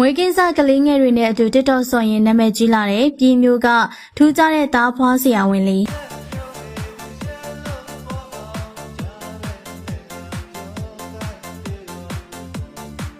မွေးကင်းစားကလေးငယ်တွေနဲ့အတူတစ်တော်ဆော်ရင်နာမည်ကြီးလာတဲ့ပြည်မျိုးကထူးခြားတဲ့သားဖွားဆရာဝန်လေး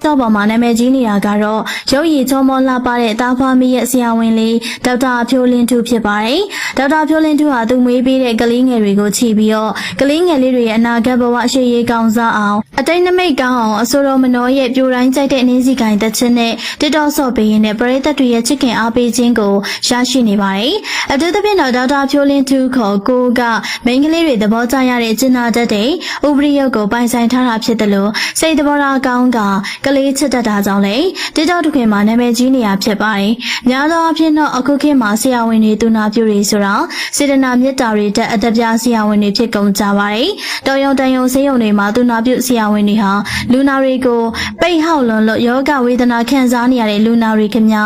တော့ပေါ်မှာနာမည်ကြီးနေတာကတော့ရုပ်ရည်ချောမောလှပတဲ့တာဖွားမီရဲ့ဆရာဝန်လေးဒေါက်တာဖြိုးလင်းထူဖြစ်ပါတယ်။ဒေါက်တာဖြိုးလင်းထူဟာသူမွေးပေးတဲ့ကလေးငယ်တွေကိုချီပြီးတော့ကလေးငယ်လေးတွေရဲ့အနာဂတ်ဘဝရှေ့ရေးကောင်းစားအောင်အတိတ်နမိတ်ကောင်းအောင်အဆိုတော်မနောရဲ့ပြိုတိုင်းကြိုက်တဲ့အနေစီကိုင်းတစ်ချက်နဲ့တစ်တော်ဆော့ပေးရင်းနဲ့ပရိသတ်တွေရဲ့ချစ်ခင်အားပေးခြင်းကိုရရှိနေပါတယ်။အထူးသဖြင့်တော့ဒေါက်တာဖြိုးလင်းထူခေါ်ကိုကမိန်းကလေးတွေသဘောကျရတဲ့ကျင်နာတတ်တဲ့ဥပရိယုတ်ကိုပိုင်ဆိုင်ထားတာဖြစ်တယ်လို့စိတ်သဘောထားကောင်းကကလေးချစ်တတ်တာကြောင့်လေတိတောက်တစ်ခွင်မှာနာမည်ကြီးနေရဖြစ်ပါတယ်။များသောအားဖြင့်တော့အခုခေတ်မှာဆရာဝန်တွေသူနာပြုတွေဆိုတော့စေတနာမေတ္တာတွေတက်အတပြားဆရာဝန်တွေဖြစ်ကုန်ကြပါတယ်။တော်ရုံတန်ရုံဆေးရုံတွေမှာသူနာပြုဆရာဝန်တွေဟာလူနာတွေကိုပိတ်ဟောက်လွန်လို့ယောဂဝေဒနာခံစားနေရတဲ့လူနာတွေခင်ဗျ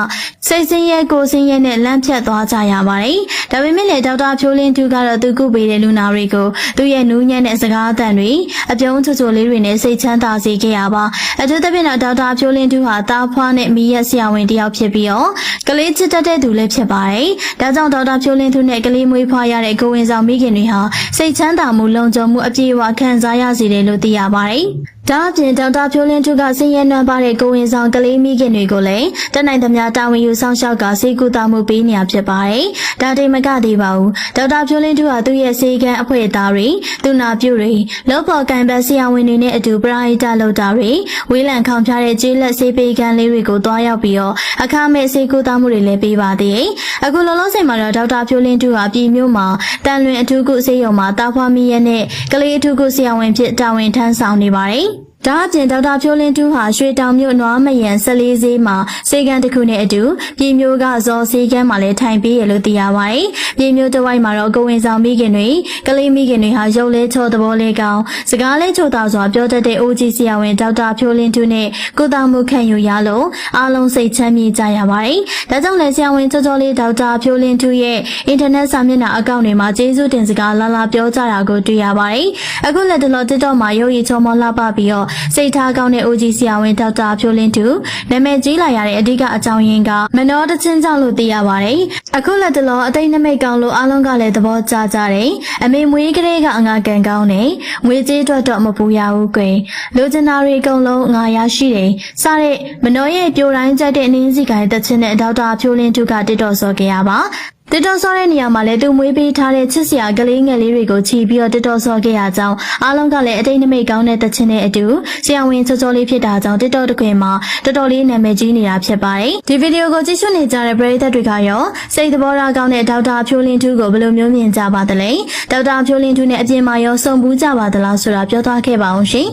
စိတ်ဆင်းရဲကိုယ်ဆင်းရဲနဲ့လန့်ဖြတ်သွားကြရပါတယ်။ဒါပေမဲ့လေဒေါက်တာဖြိုးလင်းသူကတော့သူကုပေးတဲ့လူနာတွေကိုသူရဲ့နူးညံ့တဲ့စကားအသံတွေအပြုံးချွချိုလေးတွေနဲ့စိတ်ချမ်းသာစေခဲ့ရပါအထူးသဖြင့်တော့ဒေါက်တာဖြိုးလင်းသူဟာတားဖွားနဲ့မိရက်ဆရာဝန်တစ်ယောက်ဖြစ်ပြီးတော့ကလေးချစ်တတ်တဲ့သူလည်းဖြစ်ပါတယ်။ဒါကြောင့်ဒေါက်တာဖြိုးလင်းသူနဲ့ကလေးမွေးဖွားရတဲ့ကိုဝင်ဆောင်မိခင်တွေဟာစိတ်ချမ်းသာမှုလုံခြုံမှုအပြည့်အဝခံစားရစေတယ်လို့သိရပါတယ်။ဒါအပြင်ဒေါက်တာဖြိုးလင်းသူကဆင်းရဲနွမ်းပါတဲ့ကိုဝင်ဆောင်ကလေးမိခင်တွေကိုလည်းတက်နိုင်သမျှတာဝန်ယူဆောင်ရှောက်ကစေကူတာမှုပေးနေရဖြစ်ပါတယ်။ဒါတိမ်မကသေးပါဘူး။ဒေါက်တာဖြိုးလင်းသူဟာသူ့ရဲ့စေကံအဖွဲ့သားတွေသူနာပြုတွေလောပေါ်ကန်ဘတ်ဆရာဝန်တွေနဲ့အတူပရာဟိတလုပ်တာတွေဝေးလံခေါင်ဖျားတဲ့ကျေးလက်စေးပေးကန်လေးတွေကိုတွားရောက်ပြီးတော့အခမဲ့စေကူတာမှုတွေလည်းပေးပါသေးတယ်။အခုလောလောဆယ်မှာတော့ဒေါက်တာဖြိုးလင်းသူဟာပြည်မျိုးမှာတန်လွင်အထူးကုစေယုံမှာတာဖွားမီရဲ့နဲ့ကလေးအထူးကုဆရာဝန်ဖြစ်တာဝန်ထမ်းဆောင်နေပါတယ်။ ဒါအပြင်ဒေါက်တာဖြိုးလင်းတူးဟာရွှေတောင်မြို့နွားမယံ14ဈေးမှာစေကန်းတစ်ခုနဲ့အတူပြည်မျိုးကဇော်စေကန်းမှာလည်းထိုင်ပြီးရလို့သိရပါတယ်။ပြည်မျိုးတစ်ဝိုက်မှာတော့ကိုဝင်ဆောင်မိခင်တွေကလေးမိခင်တွေဟာရုပ်လဲချောသဘောလေးကောင်းစကားလဲချိုတာစွာပြောတတ်တဲ့အိုဂျီဆရာဝန်ဒေါက်တာဖြိုးလင်းတူးနဲ့ကိုတောင်မှုခံယူရလို့အားလုံးစိတ်ချမ်းမြေ့ကြရပါတယ်။ဒါကြောင့်လည်းဆရာဝန်ချောချောလေးဒေါက်တာဖြိုးလင်းတူးရဲ့အင်တာနက်စာမျက်နှာအကောင့်တွေမှာကျေးဇူးတင်စကားလာလာပြောကြတာကိုတွေ့ရပါတယ်။အခုလက်တလော TikTok မှာရုပ်ရည်ချောမောလှပပြီးတော့စိတ်ထားကောင်းတဲ့ OG ဆရာဝန်ဒေါက်တာဖြိုးလင်းသူနာမည်ကြီးလာရတဲ့အဓိကအကြောင်းရင်းကမနောတချင်းကြောင့်လို့သိရပါတယ်။အခုလက်တလောအသိနမိတ်ကောင်းလို့အားလုံးကလည်းသဘောကျကြတယ်။အမေမွေးကလေးကအငါကန်ကောင်းတယ်။ငွေကြေးအတွက်တော့မပူရဘူးကွယ်။လိုချင်တာတွေအကုန်လုံးငါရရှိတယ်။စတဲ့မနောရဲ့ပြိုတိုင်းကြိုက်တဲ့အနေစီကိုင်းတချင်းနဲ့ဒေါက်တာဖြိုးလင်းသူကတစ်တော်စော်ခဲ့ရပါ။ တစ်တော်ဆော်တဲ့နေရာမှာလည်းသူမွေးပေးထားတဲ့ချစ်စရာကလေးငယ်လေးတွေကိုချီပြီးတော့တစ်တော်ဆော်ခဲ့ရကြောင်းအားလုံးကလည်းအတိတ်နမိတ်ကောင်းတဲ့တခြင်းနဲ့အတူဆရာဝန်ချောချောလေးဖြစ်တာကြောင့်တစ်တော်တစ်ခွင်မှာတော်တော်လေးနာမည်ကြီးနေတာဖြစ်ပါတယ်ဒီဗီဒီယိုကိုကြည့်ရှုနေကြတဲ့ပရိသတ်တွေကရောစိတ်သဘောထားကောင်းတဲ့ဒေါက်တာဖြိုးလင်းထူးကိုဘယ်လိုမျိုးမြင်ကြပါသလဲဒေါက်တာဖြိုးလင်းထူးနဲ့အပြင်မှာရောစုံဘူးကြပါသလားဆိုတာပြောသွားခဲ့ပါအောင်ရှင်